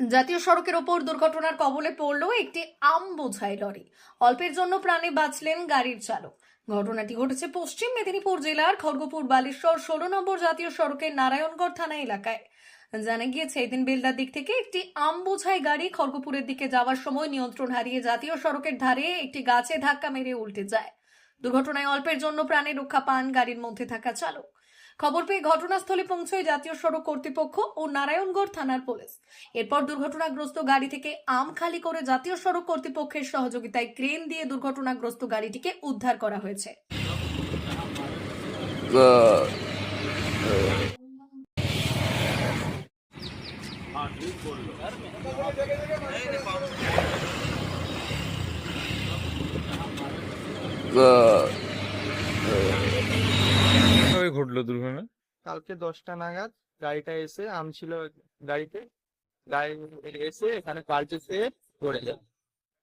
জাতীয় সড়কের ওপর দুর্ঘটনার কবলে পড়ল একটি আম বোঝাই লরি। অল্পের জন্য প্রাণে বাঁচলেন গাড়ির চালক। ঘটনাটি ঘটেছে পশ্চিম মেদিনীপুর জেলার খড়গপুর বালেশ্বর ষোলো নম্বর জাতীয় সড়কের নারায়ণগড় থানা এলাকায়। জানা গিয়েছে, এদিন বেলদার দিক থেকে একটি আম বোঝাই গাড়ি খড়গপুরের দিকে যাওয়ার সময় নিয়ন্ত্রণ হারিয়ে জাতীয় সড়কের ধারে একটি গাছে ধাক্কা মেরে উল্টে যায়। দুর্ঘটনায় অল্পের জন্য প্রাণে রক্ষা পান গাড়ির মধ্যে থাকা চালক। খবর পেয়ে ঘটনাস্থলে পৌঁছয় জাতীয় সড়ক কর্তৃপক্ষ ও নারায়ণগড় থানার পুলিশ। এরপর দুর্ঘটনাগ্রস্ত গাড়ি থেকে আম খালি করে জাতীয় সড়ক কর্তৃপক্ষের সহযোগিতায় ক্রেন দিয়ে দুর্ঘটনাগ্রস্ত গাড়িটিকে উদ্ধার করা হয়েছে। কীভাবে ঘটলো দুর্ঘটনা? কালকে দশটা নাগাদ গাড়িটা এসে আম ছিল গাড়িতে। গাড়ি এসে এখানে পাল্টে এসে পড়ে যায়।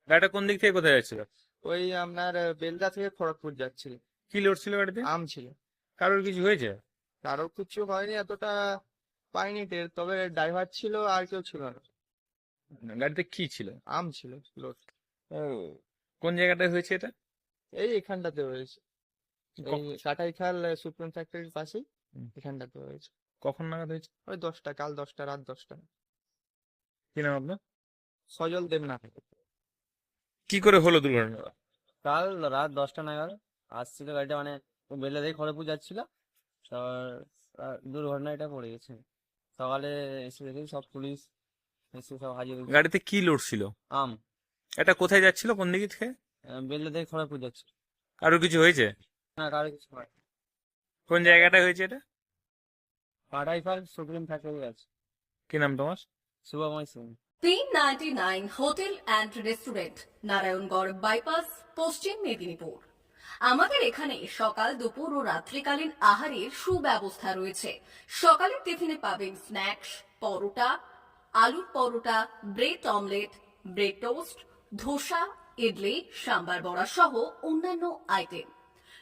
গাড়িটা কোন দিক থেকে কোথায় যাচ্ছিল? ওই আপনার বেলদা থেকে খড়গপুর যাচ্ছিল। কি লোড ছিল গাড়িতে? আম ছিল। কারোর কিছু হয়েছে? কারও কিছু হয়নি এতটা পাইনি টের তবে ড্রাইভার ছিল আর কেউ ছিল না। গাড়িতে কি ছিল? আম ছিল লোড। কোন জায়গাটায় হয়েছে এটা? এই এখানটাতে হয়েছে। এই ক- কাটাইখাল সুপ্রিম ফ্যাক্টরির পাশেই। এখানটাতে হয়েছে কখন নাগাদ হয়েছে? ওই দশটা কাল দশটা রাত দশটা। কি নাম আপনার? সজল দেবনাথ। কি করে হলো দুর্ঘটনা কাল রাত দশটা নাগাদ আসছিল গাড়িটা মানে বেলা থেকে খড়গপুর যাচ্ছিল দুর্ঘটনা এটা পড়ে গেছে। সকালে এসে দেখি সব পুলিশ এসে সব হাজির গাড়িতে কি লোড ছিল? আম। এটা কোথায় যাচ্ছিল? কোন দিকে থেকে? আহ, বেলা থেকে খড়গপুর যাচ্ছিল। কারোর কিছু হয়েছে? না কারও কিছু হয় কোন জায়গাটায় হয়েছে এটা? সুপ্রিম ফ্যাক্টরি আছে কি নাম তোমার? শুভময় সিং। তিন ninety nine hotel and restaurant Narayangarh bypass Paschim Medinipur. আমাদের এখানে সকাল দুপুর ও রাত্রিকালীন আহারের সুব্যবস্থা রয়েছে। সকালের টিফিনে পাবেন স্ন্যাক্স পরোটা আলুর paratha bread omelette bread toast dosa idli sambar vada সহ অন্যান্য আইটেম।